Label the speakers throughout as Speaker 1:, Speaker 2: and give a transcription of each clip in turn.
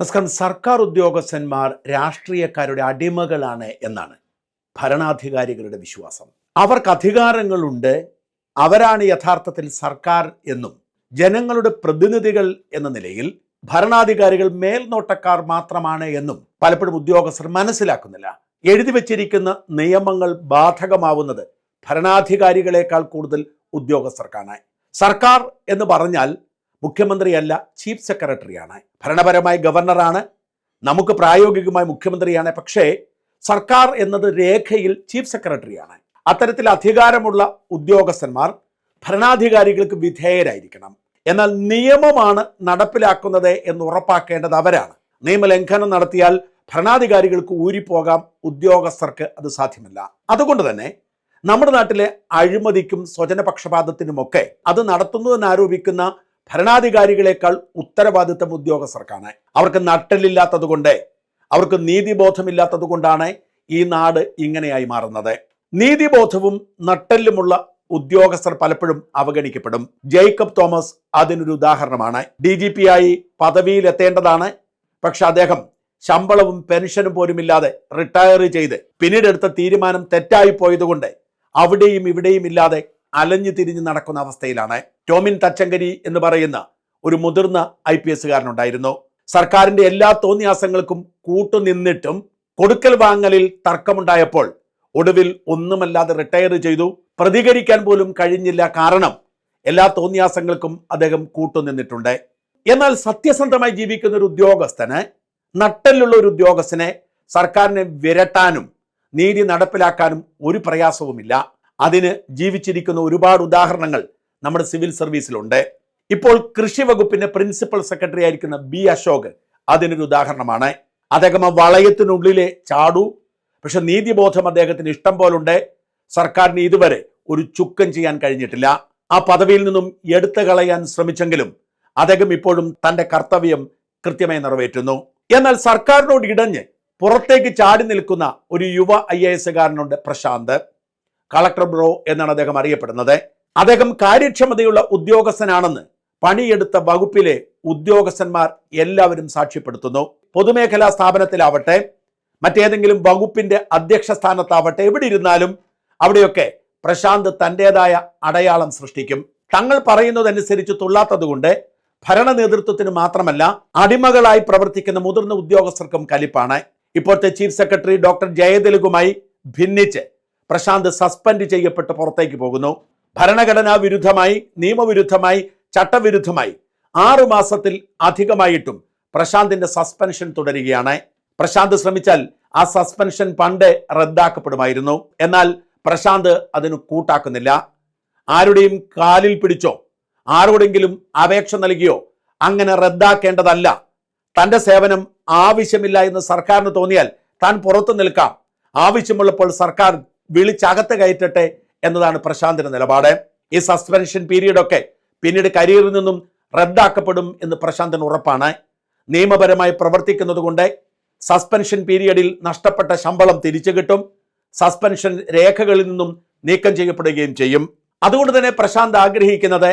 Speaker 1: നമസ്കാരം. സർക്കാർ ഉദ്യോഗസ്ഥന്മാർ രാഷ്ട്രീയക്കാരുടെ അടിമകളാണ് എന്നാണ് ഭരണാധികാരികളുടെ വിശ്വാസം. അവർക്ക് അധികാരങ്ങളുണ്ട്. അവരാണ് യഥാർത്ഥത്തിൽ സർക്കാർ എന്നും ജനങ്ങളുടെ പ്രതിനിധികൾ എന്ന നിലയിൽ ഭരണാധികാരികൾ മേൽനോട്ടക്കാർ മാത്രമാണ് എന്നും പലപ്പോഴും ഉദ്യോഗസ്ഥർ മനസ്സിലാക്കുന്നില്ല. എഴുതി വച്ചിരിക്കുന്ന നിയമങ്ങൾ ബാധകമാവുന്നത് ഭരണാധികാരികളെക്കാൾ കൂടുതൽ ഉദ്യോഗസ്ഥർക്കാണ്. സർക്കാർ എന്ന് പറഞ്ഞാൽ മുഖ്യമന്ത്രിയല്ല ചീഫ് സെക്രട്ടറിയാണ്. ഭരണപരമായി ഗവർണറാണ്. നമുക്ക് പ്രായോഗികമായി മുഖ്യമന്ത്രിയാണ്. പക്ഷേ സർക്കാർ എന്നത് രേഖയിൽ ചീഫ് സെക്രട്ടറിയാണ്. അത്തരത്തിൽ അധികാരമുള്ള ഉദ്യോഗസ്ഥന്മാർ ഭരണാധികാരികൾക്ക് വിധേയരായിരിക്കണം. എന്നാൽ നിയമമാണ് നടപ്പിലാക്കുന്നത് എന്ന് ഉറപ്പാക്കേണ്ടത് അവരാണ്. നിയമലംഘനം നടത്തിയാൽ ഭരണാധികാരികൾക്ക് ഊരിപ്പോകാം ഉദ്യോഗസ്ഥർക്ക് അത് സാധ്യമല്ല. അതുകൊണ്ട് തന്നെ നമ്മുടെ നാട്ടിലെ അഴിമതിക്കും സ്വജനപക്ഷപാതത്തിനുമൊക്കെ അത് നടത്തുന്നുവെന്ന് ആരോപിക്കുന്ന ഭരണാധികാരികളെക്കാൾ ഉത്തരവാദിത്തം ഉദ്യോഗസ്ഥർക്കാണ് അവർക്ക് നട്ടലില്ലാത്തതുകൊണ്ട് അവർക്ക് നീതിബോധമില്ലാത്തതുകൊണ്ടാണ് ഈ നാട് ഇങ്ങനെയായി മാറുന്നത്. നീതിബോധവും നട്ടെല്ലുമുള്ള ഉദ്യോഗസ്ഥർ പലപ്പോഴും അവഗണിക്കപ്പെടും. ജേക്കബ് തോമസ് അതിനൊരു ഉദാഹരണമാണ്. ഡി ജി പി ആയി പദവിയിലെത്തേണ്ടതാണ്. പക്ഷെ അദ്ദേഹം ശമ്പളവും പെൻഷനും പോലും ഇല്ലാതെ റിട്ടയർ ചെയ്ത് പിന്നീട് എടുത്ത തീരുമാനം തെറ്റായി പോയതുകൊണ്ട് അവിടെയും ഇവിടെയും ഇല്ലാതെ അലഞ്ഞു തിരിഞ്ഞ് നടക്കുന്ന അവസ്ഥയിലാണ്. ടോമിൻ തച്ചങ്കരി എന്ന് പറയുന്ന ഒരു മുതിർന്ന ഐ പി എസുകാരനുണ്ടായിരുന്നു സർക്കാരിന്റെ എല്ലാ തോന്നിയാസങ്ങൾക്കും കൂട്ടുനിന്നിട്ടും കൊടുക്കൽ വാങ്ങലിൽ തർക്കമുണ്ടായപ്പോൾ ഒടുവിൽ ഒന്നുമല്ലാതെ റിട്ടയർ ചെയ്തു. പ്രതികരിക്കാൻ പോലും കഴിഞ്ഞില്ല കാരണം എല്ലാ തോന്നിയാസങ്ങൾക്കും അദ്ദേഹം കൂട്ടുനിന്നിട്ടുണ്ട്. എന്നാൽ സത്യസന്ധമായി ജീവിക്കുന്ന ഒരു ഉദ്യോഗസ്ഥന് നട്ടലുള്ള ഒരു ഉദ്യോഗസ്ഥനെ സർക്കാരിനെ വിരട്ടാനും നീതി നടപ്പിലാക്കാനും ഒരു പ്രയാസവുമില്ല. അതിന് ജീവിച്ചിരിക്കുന്ന ഒരുപാട് ഉദാഹരണങ്ങൾ നമ്മുടെ സിവിൽ സർവീസിലുണ്ട്. ഇപ്പോൾ കൃഷി വകുപ്പിന്റെ പ്രിൻസിപ്പൽ സെക്രട്ടറി ആയിരിക്കുന്ന ബി അശോക് അതിനൊരു ഉദാഹരണമാണ്. അദ്ദേഹം വളയത്തിനുള്ളിലെ ചാടു. പക്ഷെ നീതിബോധം അദ്ദേഹത്തിന് ഇഷ്ടം പോലുണ്ട്. സർക്കാരിന് ഇതുവരെ ഒരു ചുക്കം ചെയ്യാൻ കഴിഞ്ഞിട്ടില്ല. ആ പദവിയിൽ നിന്നും എടുത്തു കളയാൻ ശ്രമിച്ചെങ്കിലും അദ്ദേഹം ഇപ്പോഴും തന്റെ കർത്തവ്യം കൃത്യമായി നിറവേറ്റുന്നു. എന്നാൽ സർക്കാരിനോട് ഇടഞ്ഞ് പുറത്തേക്ക് ചാടി നിൽക്കുന്ന ഒരു യുവ ഐ എ എസുകാരനുണ്ട് പ്രശാന്ത്. കളക്ടർ ബ്രോ എന്നാണ് അദ്ദേഹം അറിയപ്പെടുന്നത്. അദ്ദേഹം കാര്യക്ഷമതയുള്ള ഉദ്യോഗസ്ഥനാണെന്ന് പണിയെടുത്ത വകുപ്പിലെ ഉദ്യോഗസ്ഥന്മാർ എല്ലാവരും സാക്ഷ്യപ്പെടുത്തുന്നു. പൊതുമേഖലാ സ്ഥാപനത്തിലാവട്ടെ മറ്റേതെങ്കിലും വകുപ്പിന്റെ അധ്യക്ഷ സ്ഥാനത്താവട്ടെ എവിടെ ഇരുന്നാലും അവിടെയൊക്കെ പ്രശാന്ത് തന്റെതായ അടയാളം സൃഷ്ടിക്കും. തങ്ങൾ പറയുന്നതനുസരിച്ച് തുള്ളാത്തതുകൊണ്ട് ഭരണ നേതൃത്വത്തിന് മാത്രമല്ല അടിമകളായി പ്രവർത്തിക്കുന്ന മുതിർന്ന ഉദ്യോഗസ്ഥർക്കും കലിപ്പാണ്. ഇപ്പോഴത്തെ ചീഫ് സെക്രട്ടറി ഡോക്ടർ ജയതിലകുമായി ഭിന്നിച്ച് പ്രശാന്ത് സസ്പെൻഡ് ചെയ്യപ്പെട്ട് പുറത്തേക്ക് പോകുന്നു. ഭരണഘടനാ വിരുദ്ധമായി നിയമവിരുദ്ധമായി ചട്ടവിരുദ്ധമായി ആറു മാസത്തിൽ അധികമായിട്ടും പ്രശാന്തിന്റെ സസ്പെൻഷൻ തുടരുകയാണ്. പ്രശാന്ത് ശ്രമിച്ചാൽ ആ സസ്പെൻഷൻ പണ്ട് റദ്ദാക്കപ്പെടുമായിരുന്നു. എന്നാൽ പ്രശാന്ത് അതിന് കൂട്ടാക്കുന്നില്ല. ആരുടെയും കാലിൽ പിടിച്ചോ ആരോടെങ്കിലും അപേക്ഷ നൽകിയോ അങ്ങനെ റദ്ദാക്കേണ്ടതല്ല. തന്റെ സേവനം ആവശ്യമില്ല എന്ന് സർക്കാരിന് തോന്നിയാൽ താൻ പുറത്തു നിൽക്കാം. ആവശ്യമുള്ളപ്പോൾ സർക്കാർ വിളിച്ചകത്ത് കയറ്റട്ടെ എന്നതാണ് പ്രശാന്തിന്റെ നിലപാട്. ഈ സസ്പെൻഷൻ പീരീഡ് ഒക്കെ പിന്നീട് കരിയറിൽ നിന്നും റദ്ദാക്കപ്പെടും എന്ന് പ്രശാന്തിന് ഉറപ്പാണ്. നിയമപരമായി പ്രവർത്തിക്കുന്നതുകൊണ്ട് സസ്പെൻഷൻ പീരീഡിൽ നഷ്ടപ്പെട്ട ശമ്പളം തിരിച്ചു കിട്ടും. സസ്പെൻഷൻ രേഖകളിൽ നിന്നും നീക്കം ചെയ്യപ്പെടുകയും ചെയ്യും. അതുകൊണ്ട് തന്നെ പ്രശാന്ത് ആഗ്രഹിക്കുന്നത്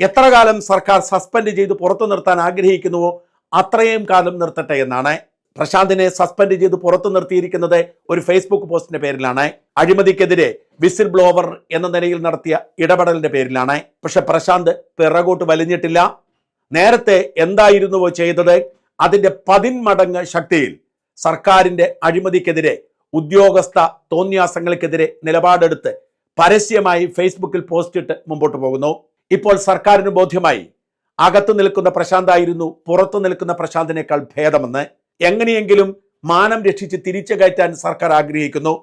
Speaker 1: എത്ര കാലം സർക്കാർ സസ്പെൻഡ് ചെയ്ത് പുറത്തു നിർത്താൻ ആഗ്രഹിക്കുന്നുവോ അത്രയും കാലം നിർത്തട്ടെ എന്നാണ്. പ്രശാന്തിനെ സസ്പെൻഡ് ചെയ്ത് പുറത്തു നിർത്തിയിരിക്കുന്നത് ഒരു ഫേസ്ബുക്ക് പോസ്റ്റിന്റെ പേരിലാണ്. അഴിമതിക്കെതിരെ വിസിൽ ബ്ലോവർ എന്ന നിലയിൽ നടത്തിയ ഇടപെടലിന്റെ പേരിലാണ്. പക്ഷെ പ്രശാന്ത് പിറകോട്ട് വലിഞ്ഞിട്ടില്ല. നേരത്തെ എന്തായിരുന്നുവോ ചെയ്തത്? അതിന്റെ പതിന്മടങ്ങ് ശക്തിയിൽ സർക്കാരിന്റെ അഴിമതിക്കെതിരെ ഉദ്യോഗസ്ഥ തോന്നിയാസങ്ങൾക്കെതിരെ നിലപാടെടുത്ത് പരസ്യമായി ഫേസ്ബുക്കിൽ പോസ്റ്റ് ഇട്ട് മുമ്പോട്ട് പോകുന്നു. ഇപ്പോൾ സർക്കാരിന് ബോധ്യമായി അകത്തു നിൽക്കുന്ന പ്രശാന്തായിരുന്നു പുറത്തു നിൽക്കുന്ന പ്രശാന്തിനേക്കാൾ ഭേദമെന്ന്. എങ്ങനെയെങ്കിലും മാനം രക്ഷിച്ച് തിരിച്ചു കയറ്റാൻ സർക്കാർ ആഗ്രഹിക്കുന്നു.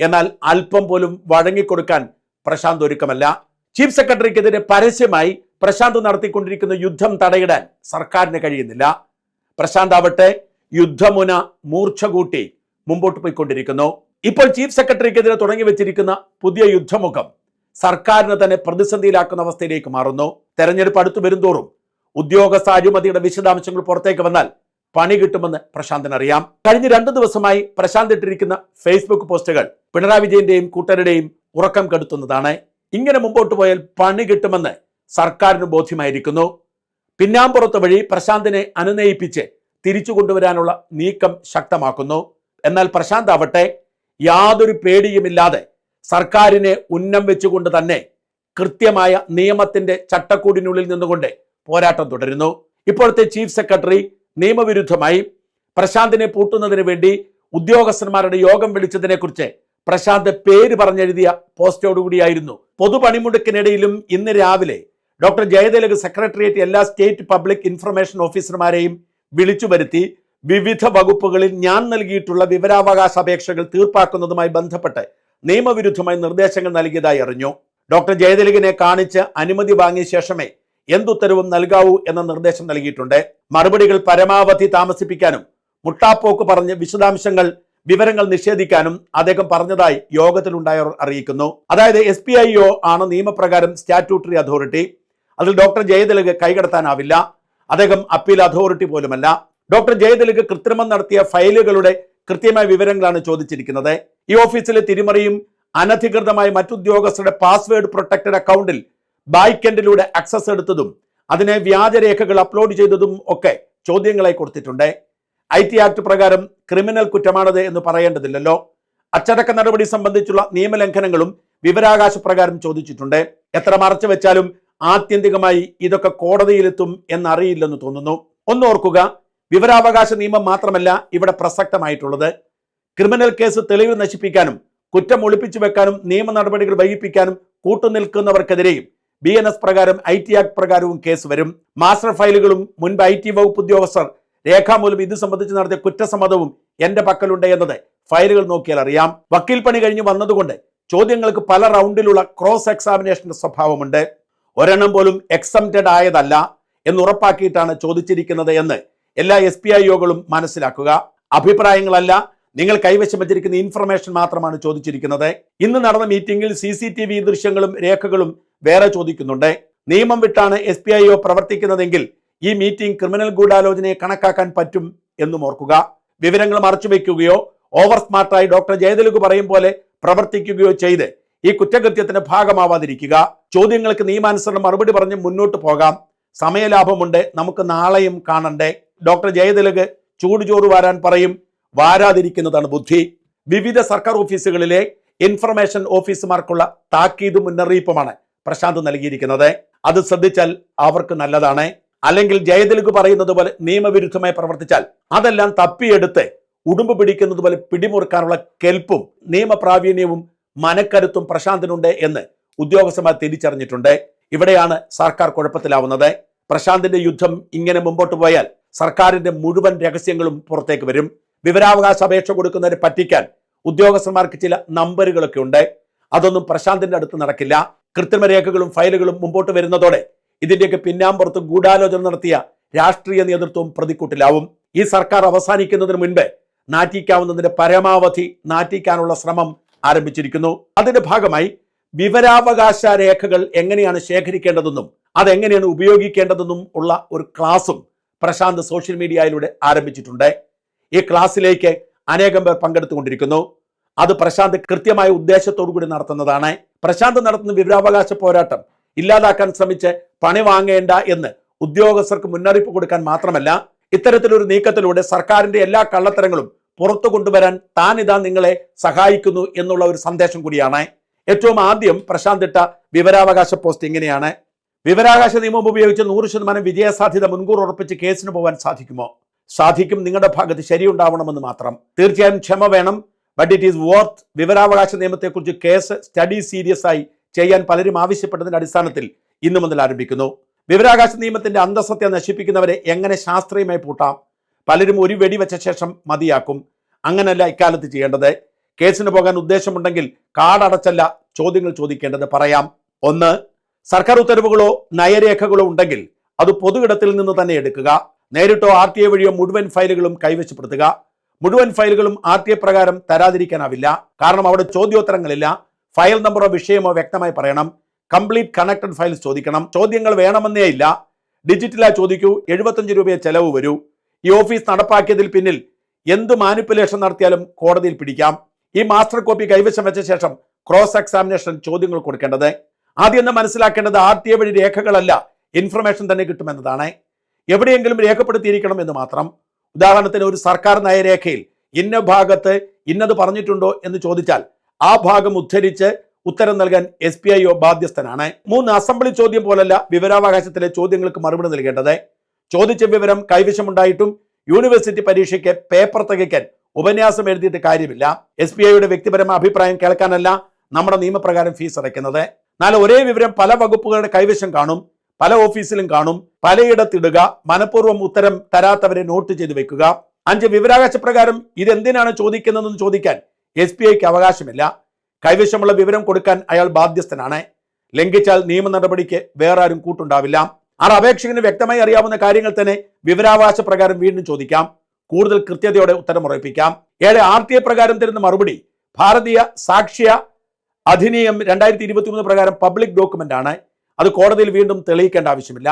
Speaker 1: എന്നാൽ അല്പം പോലും വഴങ്ങിക്കൊടുക്കാൻ പ്രശാന്ത് ഒരുക്കമല്ല. ചീഫ് സെക്രട്ടറിക്കെതിരെ പരസ്യമായി പ്രശാന്ത് നടത്തിക്കൊണ്ടിരിക്കുന്ന യുദ്ധം തടയിടാൻ സർക്കാരിന് കഴിയുന്നില്ല. പ്രശാന്ത് ആവട്ടെ യുദ്ധമുന മൂർച്ച കൂട്ടി മുമ്പോട്ട് പോയിക്കൊണ്ടിരിക്കുന്നു. ഇപ്പോൾ ചീഫ് സെക്രട്ടറിക്കെതിരെ തുടങ്ങി വെച്ചിരിക്കുന്ന പുതിയ യുദ്ധമുഖം സർക്കാരിനെ തന്നെ പ്രതിസന്ധിയിലാക്കുന്ന അവസ്ഥയിലേക്ക് മാറുന്നു. തെരഞ്ഞെടുപ്പ് അടുത്തു വരുന്തോറും ഉദ്യോഗസ്ഥ അഴിമതിയുടെ വിശദാംശങ്ങൾ പുറത്തേക്ക് വന്നാൽ പണി കിട്ടുമെന്ന് പ്രശാന്തിന് അറിയാം. കഴിഞ്ഞ രണ്ടു ദിവസമായി പ്രശാന്ത് ഇട്ടിരിക്കുന്ന ഫേസ്ബുക്ക് പോസ്റ്റുകൾ പിണറായി വിജയന്റെയും കൂട്ടരുടെയും ഉറക്കം കെടുത്തുന്നതാണ്. ഇങ്ങനെ മുമ്പോട്ട് പോയാൽ പണി കിട്ടുമെന്ന് സർക്കാരിന് ബോധ്യമായിരിക്കുന്നു. പിന്നാമ്പുറത്ത് വഴി പ്രശാന്തിനെ അനുനയിപ്പിച്ച് തിരിച്ചു കൊണ്ടുവരാനുള്ള നീക്കം ശക്തമാക്കുന്നു. എന്നാൽ പ്രശാന്ത് ആവട്ടെ യാതൊരു പേടിയുമില്ലാതെ സർക്കാരിനെ ഉന്നം വെച്ചുകൊണ്ട് തന്നെ കൃത്യമായ നിയമത്തിന്റെ ചട്ടക്കൂടിനുള്ളിൽ നിന്നുകൊണ്ട് പോരാട്ടം തുടരുന്നു. ഇപ്പോഴത്തെ ചീഫ് സെക്രട്ടറി നിയമവിരുദ്ധമായി പ്രശാന്തിനെ പൂട്ടുന്നതിന് വേണ്ടി ഉദ്യോഗസ്ഥന്മാരുടെ യോഗം വിളിച്ചതിനെക്കുറിച്ച് പ്രശാന്ത് പേര് പറഞ്ഞെഴുതിയ പോസ്റ്റോടുകൂടിയായിരുന്നു. പൊതുപണിമുടക്കിനിടയിലും ഇന്ന് രാവിലെ ഡോക്ടർ ജയതിലക് സെക്രട്ടേറിയറ്റ് എല്ലാ സ്റ്റേറ്റ് പബ്ലിക് ഇൻഫർമേഷൻ ഓഫീസർമാരെയും വിളിച്ചു വരുത്തി വിവിധ വകുപ്പുകളിൽ ഞാൻ നൽകിയിട്ടുള്ള വിവരാവകാശ അപേക്ഷകൾ തീർപ്പാക്കുന്നതുമായി ബന്ധപ്പെട്ട് നിയമവിരുദ്ധമായി നിർദ്ദേശങ്ങൾ നൽകിയതായി അറിഞ്ഞു. ഡോക്ടർ ജയതിലകിനെ കാണിച്ച് അനുമതി വാങ്ങിയ ശേഷമേ എന്തുത്തരവും നൽകാവൂ എന്ന നിർദ്ദേശം നൽകിയിട്ടുണ്ട്. മറുപടികൾ പരമാവധി താമസിപ്പിക്കാനും മുട്ടാപ്പോക്ക് പറഞ്ഞ് വിശദാംശങ്ങൾ വിവരങ്ങൾ നിഷേധിക്കാനും അദ്ദേഹം പറഞ്ഞതായി യോഗത്തിലുണ്ടായവർ അറിയിക്കുന്നു. അതായത് എസ് പി ഐ ഒ ആണ് നിയമപ്രകാരം സ്റ്റാറ്റ്യൂട്ടറി അതോറിറ്റി. അതിൽ ഡോക്ടർ ജയതിലക് കൈകടത്താനാവില്ല. അദ്ദേഹം അപ്പീൽ അതോറിറ്റി പോലുമല്ല. ഡോക്ടർ ജയതിലക് കൃത്രിമം നടത്തിയ ഫയലുകളുടെ കൃത്യമായ വിവരങ്ങളാണ് ചോദിച്ചിരിക്കുന്നത്. ഈ ഓഫീസിലെ തിരിമറിയും അനധികൃതമായി മറ്റുദ്യോഗസ്ഥരുടെ പാസ്വേഡ് പ്രൊട്ടക്റ്റഡ് അക്കൗണ്ടിൽ ബായ്ക്കൻഡിലൂടെ ആക്സസ് എടുത്തതും അതിനെ വ്യാജരേഖകൾ അപ്ലോഡ് ചെയ്തതും ഒക്കെ ചോദ്യങ്ങളെ കൊടുത്തിട്ടുണ്ട്. ഐ ടി ആക്ട് പ്രകാരം ക്രിമിനൽ കുറ്റമാണത് എന്ന് പറയേണ്ടതില്ലല്ലോ. അച്ചടക്ക നടപടി സംബന്ധിച്ചുള്ള നിയമലംഘനങ്ങളും വിവരാകാശ പ്രകാരം ചോദിച്ചിട്ടുണ്ട്. എത്ര മറച്ചു വെച്ചാലും ആത്യന്തികമായി ഇതൊക്കെ കോടതിയിലെത്തും എന്നറിയില്ലെന്ന് തോന്നുന്നു. ഒന്നോർക്കുക വിവരാവകാശ നിയമം മാത്രമല്ല ഇവിടെ പ്രസക്തമായിട്ടുള്ളത്. ക്രിമിനൽ കേസ് തെളിവ് നശിപ്പിക്കാനും കുറ്റം ഒളിപ്പിച്ചു വെക്കാനും നിയമ നടപടികൾ വൈകിപ്പിക്കാനും കൂട്ടുനിൽക്കുന്നവർക്കെതിരെയും ബി എൻ എസ് പ്രകാരം ഐ ടി ആക്ട് പ്രകാരവും കേസ് വരും. മാസ്റ്റർ ഫയലുകളും മുൻപ് ഐ ടി വകുപ്പ് ഉദ്യോഗസ്ഥർ രേഖാമൂലം ഇത് സംബന്ധിച്ച് നടത്തിയ കുറ്റസമ്മതവും എന്റെ പക്കലുണ്ട് എന്നത് ഫയലുകൾ നോക്കിയാൽ അറിയാം. വക്കീൽ പണി കഴിഞ്ഞ് വന്നതുകൊണ്ട് ചോദ്യങ്ങൾക്ക് പല റൗണ്ടിലുള്ള ക്രോസ് എക്സാമിനേഷന്റെ സ്വഭാവമുണ്ട്. ഒരെണ്ണം പോലും എക്സംറ്റഡ് ആയതല്ല എന്ന് ഉറപ്പാക്കിയിട്ടാണ് ചോദിച്ചിരിക്കുന്നത് എന്ന് എല്ലാ എസ് പി ഐ ഒകളും മനസ്സിലാക്കുക. അഭിപ്രായങ്ങളല്ല നിങ്ങൾ കൈവശം വച്ചിരിക്കുന്ന ഇൻഫർമേഷൻ മാത്രമാണ് ചോദിച്ചിരിക്കുന്നത്. ഇന്ന് നടന്ന മീറ്റിംഗിൽ സി സി ടി വി ദൃശ്യങ്ങളും രേഖകളും വേറെ ചോദിക്കുന്നുണ്ട്. നിയമം വിട്ടാണ് എസ് പി ഐ ഒ പ്രവർത്തിക്കുന്നതെങ്കിൽ ഈ മീറ്റിംഗ് ക്രിമിനൽ ഗൂഢാലോചനയെ കണക്കാക്കാൻ പറ്റും എന്നും ഓർക്കുക. വിവരങ്ങൾ മറച്ചുവെക്കുകയോ ഓവർ സ്മാർട്ടായി ഡോക്ടർ ജയതിലക് പറയും പോലെ പ്രവർത്തിക്കുകയോ ചെയ്ത് ഈ കുറ്റകൃത്യത്തിന് ഭാഗമാവാതിരിക്കുക. ചോദ്യങ്ങൾക്ക് നിയമാനുസരണം മറുപടി പറഞ്ഞ് മുന്നോട്ട് പോകാം. സമയലാഭമുണ്ട് നമുക്ക് നാളെയും കാണണ്ടേ. ഡോക്ടർ ജയതിലക് ചൂടുചോറ് വരാൻ പറയും. വാരാതിരിക്കുന്നതാണ് ബുദ്ധി. വിവിധ സർക്കാർ ഓഫീസുകളിലെ ഇൻഫർമേഷൻ ഓഫീസർമാർക്കുള്ള താക്കീത് മുന്നറിയിപ്പുമാണ് പ്രശാന്ത് നൽകിയിരിക്കുന്നത്. അത് ശ്രദ്ധിച്ചാൽ അവർക്ക് നല്ലതാണ്. അല്ലെങ്കിൽ ജയതിലക് പറയുന്നത് പോലെ നിയമവിരുദ്ധമായി പ്രവർത്തിച്ചാൽ അതെല്ലാം തപ്പിയെടുത്ത് ഉടുമ്പ് പിടിക്കുന്നത് പോലെ പിടിമുറുക്കാനുള്ള കെൽപ്പും നിയമപ്രാവീണ്യവും മനക്കരുത്തും പ്രശാന്തിനുണ്ട് എന്ന് ഉദ്യോഗസ്ഥന്മാർ തിരിച്ചറിഞ്ഞിട്ടുണ്ട്. ഇവിടെയാണ് സർക്കാർ കുഴപ്പത്തിലാവുന്നത്. പ്രശാന്തിന്റെ യുദ്ധം ഇങ്ങനെ മുമ്പോട്ട് പോയാൽ സർക്കാരിന്റെ മുഴുവൻ രഹസ്യങ്ങളും പുറത്തേക്ക് വരും. വിവരാവകാശ അപേക്ഷ കൊടുക്കുന്നതിന് പറ്റിക്കാൻ ഉദ്യോഗസ്ഥന്മാർക്ക് ചില നമ്പറുകളൊക്കെ ഉണ്ട്. അതൊന്നും പ്രശാന്തിന്റെ അടുത്ത് നടക്കില്ല. കൃത്രിമ രേഖകളും ഫയലുകളും മുമ്പോട്ട് വരുന്നതോടെ ഇതിന്റെയൊക്കെ പിന്നാമ്പുറത്ത് ഗൂഢാലോചന നടത്തിയ രാഷ്ട്രീയ നേതൃത്വവും പ്രതിക്കൂട്ടിലാവും. ഈ സർക്കാർ അവസാനിക്കുന്നതിന് മുൻപ് നാറ്റിക്കാവുന്നതിന്റെ പരമാവധി നാറ്റിക്കാനുള്ള ശ്രമം ആരംഭിച്ചിരിക്കുന്നു. അതിന്റെ ഭാഗമായി വിവരാവകാശ രേഖകൾ എങ്ങനെയാണ് ശേഖരിക്കേണ്ടതെന്നും അതെങ്ങനെയാണ് ഉപയോഗിക്കേണ്ടതെന്നും ഉള്ള ഒരു ക്ലാസും പ്രശാന്ത് സോഷ്യൽ മീഡിയയിലൂടെ ആരംഭിച്ചിട്ടുണ്ട്. ഈ ക്ലാസ്സിലേക്ക് അനേകം പേർ പങ്കെടുത്തുകൊണ്ടിരിക്കുന്നു. അത് പ്രശാന്ത് കൃത്യമായ ഉദ്ദേശത്തോടു കൂടി നടത്തുന്നതാണ്. പ്രശാന്ത് നടത്തുന്ന വിവരാവകാശ പോരാട്ടം ഇല്ലാതാക്കാൻ ശ്രമിച്ച് പണി വാങ്ങേണ്ട എന്ന് ഉദ്യോഗസ്ഥർക്ക് മുന്നറിയിപ്പ് കൊടുക്കാൻ മാത്രമല്ല ഇത്തരത്തിലൊരു നീക്കത്തിലൂടെ സർക്കാരിന്റെ എല്ലാ കള്ളത്തരങ്ങളും പുറത്തു കൊണ്ടുവരാൻ താൻ ഇതാ നിങ്ങളെ സഹായിക്കുന്നു എന്നുള്ള ഒരു സന്ദേശം കൂടിയാണ്. ഏറ്റവും ആദ്യം പ്രശാന്ത് ഇട്ട വിവരാവകാശ പോസ്റ്റ് ഇങ്ങനെയാണ്. വിവരാവകാശ നിയമം ഉപയോഗിച്ച് നൂറ് ശതമാനം വിജയസാധ്യത മുൻകൂർ ഉറപ്പിച്ച് കേസിന് പോകാൻ സാധിക്കുമോ? സാധിക്കും നിങ്ങളുടെ ഭാഗത്ത് ശരിയുണ്ടാവണമെന്ന് മാത്രം. തീർച്ചയായും ക്ഷമ വേണം. ബട്ട് ഇറ്റ് ഈസ് വർത്ത് വിവരാവകാശ നിയമത്തെക്കുറിച്ച് കേസ് സ്റ്റഡി സീരിയസ് ആയി ചെയ്യാൻ പലരും ആവശ്യപ്പെട്ടതിന്റെ അടിസ്ഥാനത്തിൽ ഇന്നു മുതൽ ആരംഭിക്കുന്നു. വിവരാവകാശ നിയമത്തിന്റെ അന്തസ്സത്തെ നശിപ്പിക്കുന്നവരെ എങ്ങനെ ശാസ്ത്രീയമായി പൂട്ടാം? പലരും ഒരു വെടിവെച്ച ശേഷം മതിയാക്കും. അങ്ങനല്ല ഇക്കാലത്ത് ചെയ്യേണ്ടത്. കേസിന് പോകാൻ ഉദ്ദേശമുണ്ടെങ്കിൽ കാടടച്ചല്ല ചോദ്യങ്ങൾ ചോദിക്കേണ്ടത് പറയാം. ഒന്ന് സർക്കാർ ഉത്തരവുകളോ നയരേഖകളോ ഉണ്ടെങ്കിൽ അത് പൊതുയിടത്തിൽ നിന്ന് തന്നെ എടുക്കുക. നേരിട്ടോ ആർ ടി ഐ വഴിയോ മുഴുവൻ ഫയലുകളും കൈവശപ്പെടുത്തുക. മുഴുവൻ ഫയലുകളും ആർ ടി ഐ പ്രകാരം തരാതിരിക്കാനാവില്ല. കാരണം അവിടെ ചോദ്യോത്തരങ്ങളില്ല. ഫയൽ നമ്പറോ വിഷയമോ വ്യക്തമായി പറയണം. കംപ്ലീറ്റ് കണക്റ്റഡ് ഫയൽസ് ചോദിക്കണം. ചോദ്യങ്ങൾ വേണമെന്നേ ഇല്ല. ഡിജിറ്റലായി ചോദിക്കൂ. എഴുപത്തഞ്ച് രൂപയെ ചെലവ് വരൂ. ഈ ഓഫീസ് നടപ്പാക്കിയതിൽ പിന്നിൽ എന്ത് മാനിപ്പുലേഷൻ നടത്തിയാലും കോടതിയിൽ പിടിക്കാം. ഈ മാസ്റ്റർ കോപ്പി കൈവശം വെച്ച ശേഷം ക്രോസ് എക്സാമിനേഷൻ ചോദ്യങ്ങൾ കൊടുക്കേണ്ടത്. ആദ്യം മനസ്സിലാക്കേണ്ടത് ആർ ടി ഐ വഴി രേഖകളല്ല. ഇൻഫർമേഷൻ തന്നെ കിട്ടുമെന്നതാണ്. എവിടെയെങ്കിലും രേഖപ്പെടുത്തിയിരിക്കണം എന്ന് മാത്രം. ഉദാഹരണത്തിന് ഒരു സർക്കാർ നയരേഖയിൽ ഇന്ന ഭാഗത്ത് ഇന്നത് പറഞ്ഞിട്ടുണ്ടോ എന്ന് ചോദിച്ചാൽ ആ ഭാഗം ഉദ്ധരിച്ച് ഉത്തരം നൽകാൻ എസ് പി ഐ ഒ ബാധ്യസ്ഥനാണ്. മൂന്ന് അസംബ്ലി ചോദ്യം പോലല്ല വിവരാവകാശത്തിലെ ചോദ്യങ്ങൾക്ക് മറുപടി നൽകേണ്ടത്. ചോദിച്ച വിവരം കൈവശമുണ്ടായിട്ടും യൂണിവേഴ്സിറ്റി പരീക്ഷയ്ക്ക് പേപ്പർ തികയ്ക്കാൻ ഉപന്യാസം എഴുതിയിട്ട് കാര്യമില്ല. എസ് പി ഐയുടെ വ്യക്തിപരമായ അഭിപ്രായം കേൾക്കാനല്ല നമ്മുടെ നിയമപ്രകാരം ഫീസ് അടയ്ക്കുന്നത്. എന്നാൽ ഒരേ വിവരം പല വകുപ്പുകളുടെ കൈവശം കാണും. പല ഓഫീസിലും കാണും. പലയിടത്തിടുക മനഃപൂർവം ഉത്തരം തരാത്തവരെ നോട്ട് ചെയ്ത് വെക്കുക. അഞ്ച് വിവരാവകാശ പ്രകാരം ഇതെന്തിനാണ് ചോദിക്കുന്നതെന്ന് ചോദിക്കാൻ എസ് പി ഐക്ക് അവകാശമില്ല. കൈവശമുള്ള വിവരം കൊടുക്കാൻ അയാൾ ബാധ്യസ്ഥനാണ്. ലംഘിച്ചാൽ നിയമ നടപടിക്ക് വേറെ ആരും കൂട്ടുണ്ടാവില്ല. ആർ അപേക്ഷകന് വ്യക്തമായി അറിയാവുന്ന കാര്യങ്ങൾ തന്നെ വിവരാവകാശ പ്രകാരം വീണ്ടും ചോദിക്കാം. കൂടുതൽ കൃത്യതയോടെ ഉത്തരം ഉറപ്പിക്കാം. ഏഴ് ആർ ടി എ പ്രകാരം തരുന്ന മറുപടി ഭാരതീയ സാക്ഷ്യ അധിനിയം രണ്ടായിരത്തി പ്രകാരം പബ്ലിക് ഡോക്യുമെന്റ് ആണ് അത് കോടതിയിൽ വീണ്ടും തെളിയിക്കേണ്ട ആവശ്യമില്ല.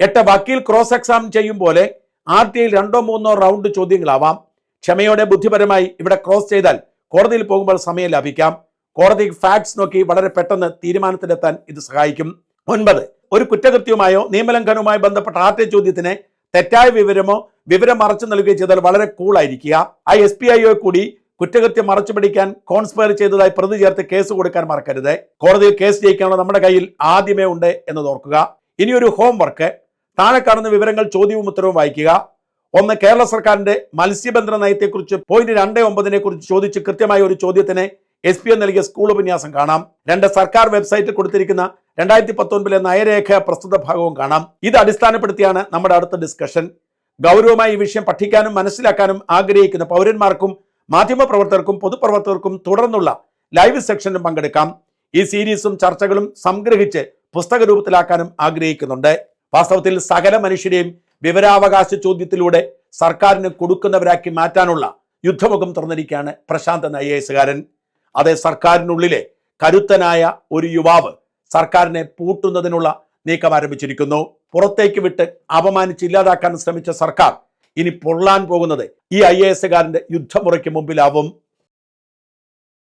Speaker 1: എട്ട് വക്കീൽ ക്രോസ് എക്സാം ചെയ്യും പോലെ ആർ ടി ഐയിൽ രണ്ടോ മൂന്നോ റൗണ്ട് ചോദ്യങ്ങളാവാം. ക്ഷമയോടെ ബുദ്ധിപരമായി ഇവിടെ ക്രോസ് ചെയ്താൽ കോടതിയിൽ പോകുമ്പോൾ സമയം ലാഭിക്കാം. കോടതി ഫാക്ട്സ് നോക്കി വളരെ പെട്ടെന്ന് തീരുമാനത്തിലെത്താൻ ഇത് സഹായിക്കും. ഒൻപത് ഒരു കുറ്റകൃത്യവുമായോ നിയമലംഘനവുമായി ബന്ധപ്പെട്ട ആർ ടി ചോദ്യത്തിന് തെറ്റായ വിവരമോ വിവരം മറച്ചു നൽകുകയോ ചെയ്താൽ വളരെ കൂളായിരിക്കുക ആ എസ് പി കൂടി കുറ്റകൃത്യം മറച്ചു പിടിക്കാൻ കോൺസ്പയർ ചെയ്തതായി പ്രതി ചേർത്ത് കേസ് കൊടുക്കാൻ മറക്കരുത്. കോടതിയിൽ കേസ് ജയിക്കാനുള്ള നമ്മുടെ കയ്യിൽ ആദ്യമേ ഉണ്ട് എന്നത് ഓർക്കുക. ഇനിയൊരു ഹോംവർക്ക് താഴെ കാണുന്ന വിവരങ്ങൾ ചോദ്യവും ഉത്തരവും വായിക്കുക. ഒന്ന് കേരള സർക്കാരിന്റെ മത്സ്യബന്ധന നയത്തെക്കുറിച്ച് പോയിന്റ് രണ്ട് ഒമ്പതിനെ കുറിച്ച് ചോദിച്ച് കൃത്യമായ ഒരു ചോദ്യത്തിന് എസ് പി നൽകിയ സ്കൂൾ ഉപന്യാസം കാണാം. രണ്ട് സർക്കാർ വെബ്സൈറ്റിൽ കൊടുത്തിരിക്കുന്ന രണ്ടായിരത്തി പത്തൊൻപതിലെ നയരേഖ പ്രസ്തുത ഭാഗവും കാണാം. ഇത് അടിസ്ഥാനപ്പെടുത്തിയാണ് നമ്മുടെ അടുത്ത ഡിസ്കഷൻ ഗൗരവമായി ഈ വിഷയം പഠിക്കാനും മനസ്സിലാക്കാനും ആഗ്രഹിക്കുന്ന പൗരന്മാർക്കും മാധ്യമപ്രവർത്തകർക്കും പൊതുപ്രവർത്തകർക്കും തുടർന്നുള്ള ലൈവ് സെക്ഷനും പങ്കെടുക്കാം. ഈ സീരീസും ചർച്ചകളും സംഗ്രഹിച്ച് പുസ്തക രൂപത്തിലാക്കാനും ആഗ്രഹിക്കുന്നുണ്ട്. വാസ്തവത്തിൽ സകല മനുഷ്യരെയും വിവരാവകാശ ചോദ്യത്തിലൂടെ സർക്കാരിന് കൊടുക്കുന്നവരാക്കി മാറ്റാനുള്ള യുദ്ധമുഖം തുറന്നിരിക്കുകയാണ് പ്രശാന്ത് എന്ന ഐ എസുകാരൻ അതേ സർക്കാരിനുള്ളിലെ കരുത്തനായ ഒരു യുവാവ് സർക്കാരിനെ പൂട്ടുന്നതിനുള്ള നീക്കം ആരംഭിച്ചിരിക്കുന്നു പുറത്തേക്ക് വിട്ട് അപമാനിച്ച് ഇല്ലാതാക്കാൻ ശ്രമിച്ച സർക്കാർ ഇനി പൊള്ളാൻ പോകുന്നത് ഈ ഐ എ എസുകാരന്റെ യുദ്ധമുറയ്ക്ക് മുമ്പിലാവും.